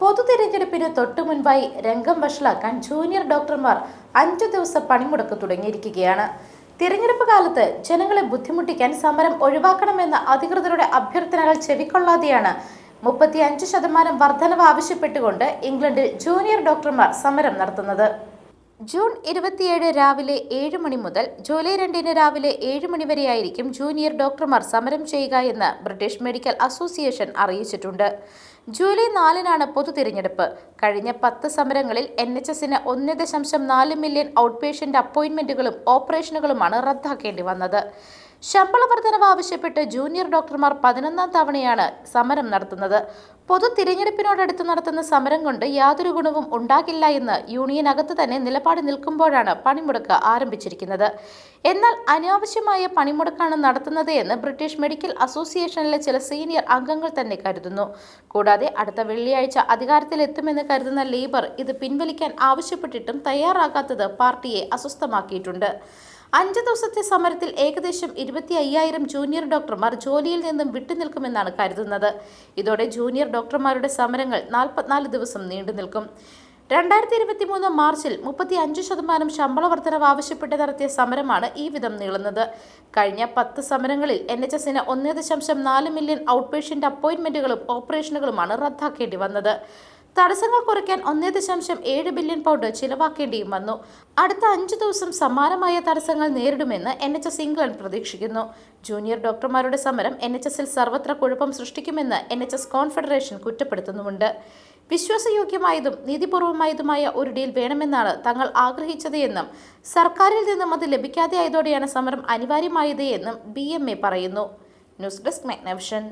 പൊതു തിരഞ്ഞെടുപ്പിന് തൊട്ടു മുൻപായി രംഗം വഷളാക്കാൻ ജൂനിയർ ഡോക്ടർമാർ അഞ്ചു ദിവസം പണിമുടക്ക് തുടങ്ങിയിരിക്കുകയാണ്. തിരഞ്ഞെടുപ്പ് കാലത്ത് ജനങ്ങളെ ബുദ്ധിമുട്ടിക്കാൻ സമരം ഒഴിവാക്കണമെന്ന അധികൃതരുടെ അഭ്യർത്ഥനകൾ ചെവിക്കൊള്ളാതെയാണ് മുപ്പത്തി അഞ്ച് ശതമാനം വർധനവ് ആവശ്യപ്പെട്ടുകൊണ്ട് ഇംഗ്ലണ്ടിൽ ജൂനിയർ ഡോക്ടർമാർ സമരം നടത്തുന്നത്. ജൂൺ ഇരുപത്തിയേഴ് രാവിലെ ഏഴ് മണി മുതൽ ജൂലൈ രണ്ടിന് രാവിലെ ഏഴ് മണി വരെയായിരിക്കും ജൂനിയർ ഡോക്ടർമാർ സമരം ചെയ്യുക എന്ന് ബ്രിട്ടീഷ് മെഡിക്കൽ അസോസിയേഷൻ അറിയിച്ചിട്ടുണ്ട്. ജൂലൈ നാലിനാണ് പൊതു തിരഞ്ഞെടുപ്പ്. കഴിഞ്ഞ പത്ത് സമരങ്ങളിൽ എൻ എച്ച് എസിന് ഒന്ന് ദശാംശം നാല് മില്യൺ ഔട്ട് പേഷ്യന്റ് അപ്പോയിൻമെന്റുകളും ഓപ്പറേഷനുകളുമാണ് റദ്ദാക്കേണ്ടി വന്നത്. ശമ്പള വർധനവ് ആവശ്യപ്പെട്ട് ജൂനിയർ ഡോക്ടർമാർ പതിനൊന്നാം തവണയാണ് സമരം നടത്തുന്നത്. പൊതു തിരഞ്ഞെടുപ്പിനോടടുത്ത് നടത്തുന്ന സമരം കൊണ്ട് യാതൊരു ഗുണവും ഉണ്ടാകില്ല എന്ന് യൂണിയൻ അകത്ത് തന്നെ നിലപാട് നിൽക്കുമ്പോഴാണ് പണിമുടക്ക് ആരംഭിച്ചിരിക്കുന്നത്. എന്നാൽ അനാവശ്യമായ പണിമുടക്കാണ് നടത്തുന്നത് എന്ന് ബ്രിട്ടീഷ് മെഡിക്കൽ അസോസിയേഷനിലെ ചില സീനിയർ അംഗങ്ങൾ തന്നെ കരുതുന്നു. കൂടാതെ അടുത്ത വെള്ളിയാഴ്ച അധികാരത്തിലെത്തുമെന്ന് കരുതുന്ന ലേബർ ഇത് പിൻവലിക്കാൻ ആവശ്യപ്പെട്ടിട്ടും തയ്യാറാകാത്തത് പാർട്ടിയെ അസ്വസ്ഥമാക്കിയിട്ടുണ്ട്. അഞ്ച് ദിവസത്തെ സമരത്തിൽ ഏകദേശം ഇരുപത്തി അയ്യായിരം ജൂനിയർ ഡോക്ടർമാർ ജോലിയിൽ നിന്നും വിട്ടുനിൽക്കുമെന്നാണ് കരുതുന്നത്. ഇതോടെ ജൂനിയർ ഡോക്ടർമാരുടെ സമരങ്ങൾ നാൽപ്പത്തിനാല് ദിവസം നീണ്ടു നിൽക്കും. രണ്ടായിരത്തി ഇരുപത്തി മൂന്ന് മാർച്ചിൽ മുപ്പത്തി അഞ്ച് ശതമാനം ശമ്പള വർധനവ് ആവശ്യപ്പെട്ട് നടത്തിയ സമരമാണ് ഈ വിധം നീളുന്നത്. കഴിഞ്ഞ പത്ത് സമരങ്ങളിൽ എൻ എച്ച് എസിന് ഒന്ന് ദശാംശം നാല് മില്യൺ ഔട്ട് പേഷ്യന്റ് അപ്പോയിൻമെന്റുകളും ഓപ്പറേഷനുകളുമാണ് റദ്ദാക്കേണ്ടി വന്നത്. തടസ്സങ്ങൾ കുറയ്ക്കാൻ ഒന്നേ ദശാംശം ഏഴ് ബില്യൺ പൗണ്ട് ചിലവാക്കേണ്ടിയും വന്നു. അടുത്ത അഞ്ച് ദിവസം സമാനമായ തടസ്സങ്ങൾ നേരിടുമെന്ന് എൻ എച്ച് എസ് ഇംഗ്ലണ്ട് പ്രതീക്ഷിക്കുന്നു. ജൂനിയർ ഡോക്ടർമാരുടെ സമരം എൻ എച്ച് എസിൽ സർവത്ര കുഴപ്പം സൃഷ്ടിക്കുമെന്ന് എൻ എച്ച് എസ് കോൺഫെഡറേഷൻ കുറ്റപ്പെടുത്തുന്നുമുണ്ട്. വിശ്വാസയോഗ്യമായതും നീതിപൂർവമായതുമായ ഒരു ഡീൽ വേണമെന്നാണ് തങ്ങൾ ആഗ്രഹിച്ചത് എന്നും സർക്കാരിൽ നിന്നും അത് ലഭിക്കാതെയായതോടെയാണ് സമരം അനിവാര്യമായത് എന്നും ബി എം എ പറയുന്നു. News desk Magnavision.